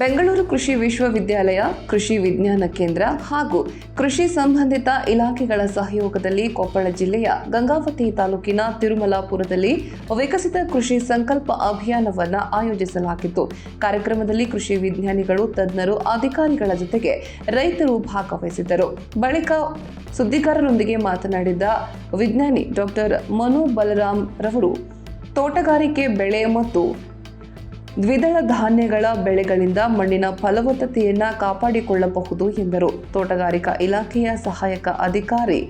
ಬೆಂಗಳೂರು ಕೃಷಿ ವಿಶ್ವವಿದ್ಯಾಲಯ, ಕೃಷಿ ವಿಜ್ಞಾನ ಕೇಂದ್ರ ಹಾಗೂ ಕೃಷಿ ಸಂಬಂಧಿತ ಇಲಾಖೆಗಳ ಸಹಯೋಗದಲ್ಲಿ ಕೊಪ್ಪಳ ಜಿಲ್ಲೆಯ ಗಂಗಾವತಿ ತಾಲೂಕಿನ ತಿರುಮಲಾಪುರದಲ್ಲಿ ವಿಕಸಿತ ಕೃಷಿ ಸಂಕಲ್ಪ ಅಭಿಯಾನವನ್ನು ಆಯೋಜಿಸಲಾಗಿತ್ತು. ಕಾರ್ಯಕ್ರಮದಲ್ಲಿ ಕೃಷಿ ವಿಜ್ಞಾನಿಗಳು, ತಜ್ಞರು, ಅಧಿಕಾರಿಗಳ ಜೊತೆಗೆ ರೈತರು ಭಾಗವಹಿಸಿದ್ದರು. ಬಳಿಕ ಸುದ್ದಿಗಾರರೊಂದಿಗೆ ಮಾತನಾಡಿದ ವಿಜ್ಞಾನಿ ಡಾಕ್ಟರ್ ಮನು ಬಲರಾಮ್ ರವರು, ತೋಟಗಾರಿಕೆ ಬೆಳೆ ಮತ್ತು ದ್ವಿದಳ ಧಾನ್ಯಗಳ ಬೆಳೆಗಳಿಂದ ಮಣ್ಣಿನ ಫಲವತ್ತತೆಯನ್ನು ಕಾಪಾಡಿಕೊಳ್ಳಬಹುದು ಎಂದರು. ತೋಟಗಾರಿಕಾ ಇಲಾಖೆಯ ಸಹಾಯಕ ಅಧಿಕಾರಿ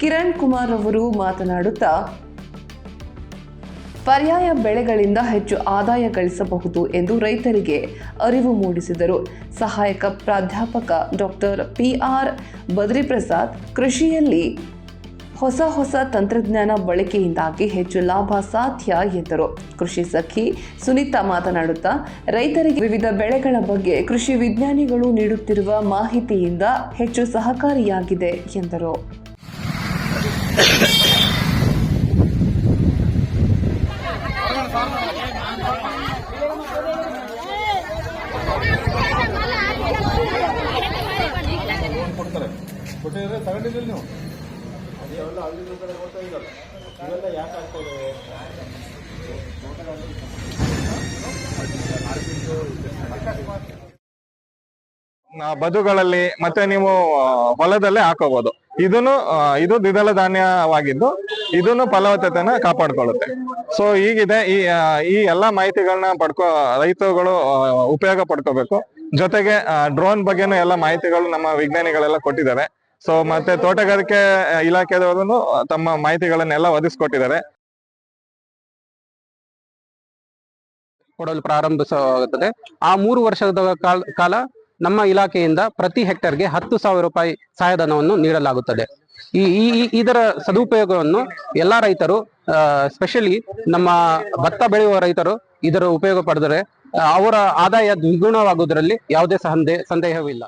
ಕಿರಣ್ ಕುಮಾರ್ ಅವರು ಮಾತನಾಡುತ್ತಾ, ಪರ್ಯಾಯ ಬೆಳೆಗಳಿಂದ ಹೆಚ್ಚು ಆದಾಯ ಗಳಿಸಬಹುದು ಎಂದು ರೈತರಿಗೆ ಅರಿವು ಮೂಡಿಸಿದರು. ಸಹಾಯಕ ಪ್ರಾಧ್ಯಾಪಕ ಡಾಕ್ಟರ್ ಪಿ ಆರ್ ಬದ್ರಿಪ್ರಸಾದ್ ಕೃಷಿಯಲ್ಲಿ ಹೊಸ ಹೊಸ ತಂತ್ರಜ್ಞಾನ ಬಳಕೆಯಿಂದಾಗಿ ಹೆಚ್ಚು ಲಾಭ ಸಾಧ್ಯ ಎಂದರು. ಕೃಷಿ ಸಖಿ ಸುನೀತಾ ಮಾತನಾಡುತ್ತಾ, ರೈತರಿಗೆ ವಿವಿಧ ಬೆಳೆಗಳ ಬಗ್ಗೆ ಕೃಷಿ ವಿಜ್ಞಾನಿಗಳು ನೀಡುತ್ತಿರುವ ಮಾಹಿತಿಯಿಂದ ಹೆಚ್ಚು ಸಹಕಾರಿಯಾಗಿದೆ ಎಂದರು. ಕೊಟ್ಟಿದ್ರೆ ನೀವು? ಬದುಗಳಲ್ಲಿ ಮತ್ತೆ ನೀವು ಹೊಲದಲ್ಲೇ ಹಾಕೋಬಹುದು ಇದನ್ನು ಇದು ದ್ವಿದಳ ಧಾನ್ಯವಾಗಿದ್ದು ಇದನ್ನು ಫಲವತ್ತತೆನ ಕಾಪಾಡ್ಕೊಳ್ಳುತ್ತೆ. ಸೊ ಈಗಿದೆ ಈ ಈ ಎಲ್ಲಾ ಮಾಹಿತಿಗಳನ್ನ ಪಡ್ಕೊ, ರೈತರುಗಳು ಉಪಯೋಗ ಪಡ್ಕೋಬೇಕು. ಜೊತೆಗೆ ಡ್ರೋನ್ ಬಗ್ಗೆನೂ ಎಲ್ಲ ಮಾಹಿತಿಗಳು ನಮ್ಮ ವಿಜ್ಞಾನಿಗಳೆಲ್ಲ ಕೊಟ್ಟಿದ್ದಾರೆ. ಸೊ ಮತ್ತೆ ತೋಟಗಾರಿಕೆ ಇಲಾಖೆದವರು ತಮ್ಮ ಮಾಹಿತಿಗಳನ್ನೆಲ್ಲ ಒದಗಿಸ್ಕೊಟ್ಟಿದ್ದಾರೆ. ಕೊಡಲು ಪ್ರಾರಂಭಿಸುತ್ತದೆ ಆ ಮೂರು ವರ್ಷದ ಕಾಲ- ನಮ್ಮ ಇಲಾಖೆಯಿಂದ ಪ್ರತಿ ಹೆಕ್ಟರ್ಗೆ ಹತ್ತು ಸಾವಿರ ರೂಪಾಯಿ ಸಹಾಯಧನವನ್ನು ನೀಡಲಾಗುತ್ತದೆ. ಈ ಇದರ ಸದುಪಯೋಗವನ್ನು ಎಲ್ಲಾ ರೈತರು ಸ್ಪೆಷಲಿ ನಮ್ಮ ಭತ್ತ ಬೆಳೆಯುವ ರೈತರು ಇದರ ಉಪಯೋಗ ಪಡೆದರೆ ಅವರ ಆದಾಯ ದ್ವಿಗುಣವಾಗುವುದರಲ್ಲಿ ಯಾವುದೇ ಸಂದೇ, ಸಂದೇಹವಿಲ್ಲ.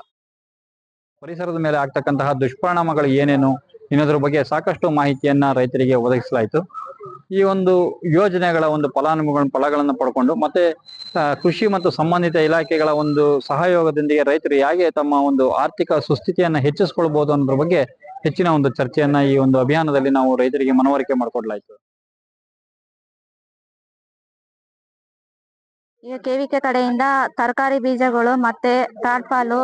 ಪರಿಸರದ ಮೇಲೆ ಆಗ್ತಕ್ಕಂತಹ ದುಷ್ಪರಿಣಾಮಗಳು ಏನೇನು ಇನ್ನೋದ್ರ ಬಗ್ಗೆ ಸಾಕಷ್ಟು ಮಾಹಿತಿಯನ್ನ ರೈತರಿಗೆ ಒದಗಿಸಲಾಯಿತು. ಈ ಒಂದು ಯೋಜನೆಗಳ ಒಂದು ಫಲಾನುಭವಿಗಳ ಫಲಗಳನ್ನು ಪಡ್ಕೊಂಡು ಮತ್ತೆ ಕೃಷಿ ಮತ್ತು ಸಂಬಂಧಿತ ಇಲಾಖೆಗಳ ಒಂದು ಸಹಯೋಗದೊಂದಿಗೆ ರೈತರು ಹೇಗೆ ತಮ್ಮ ಒಂದು ಆರ್ಥಿಕ ಸುಸ್ಥಿತಿಯನ್ನ ಹೆಚ್ಚಿಸ್ಕೊಳ್ಬಹುದು ಅನ್ನೋದ್ರ ಬಗ್ಗೆ ಹೆಚ್ಚಿನ ಒಂದು ಚರ್ಚೆಯನ್ನ ಈ ಒಂದು ಅಭಿಯಾನದಲ್ಲಿ ನಾವು ರೈತರಿಗೆ ಮನವರಿಕೆ ಮಾಡಿಕೊಡ್ಲಾಯ್ತು. ಈಗ ಕೆವಿಕೆ ಕಡೆಯಿಂದ ತರಕಾರಿ ಬೀಜಗಳು ಮತ್ತೆ ತಾಡ್ಪಾಲು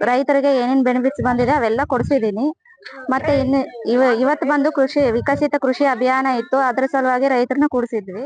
ರೈತರಿಗೆ ಏನೇನ್ ಬೆನಿಫಿಟ್ಸ್ ಬಂದಿದೆ ಅವೆಲ್ಲ ಕೊಡ್ಸಿದೀನಿ ಮತ್ತೆ ಇನ್ನು ಇವ, ಇವತ್ತು ಬಂದು ಕೃಷಿ, ವಿಕಸಿತ ಕೃಷಿ ಅಭಿಯಾನ ಇತ್ತು, ಅದ್ರ ಸಲುವಾಗಿ ರೈತರನ್ನ ಕೂಡಿಸಿದ್ವಿ.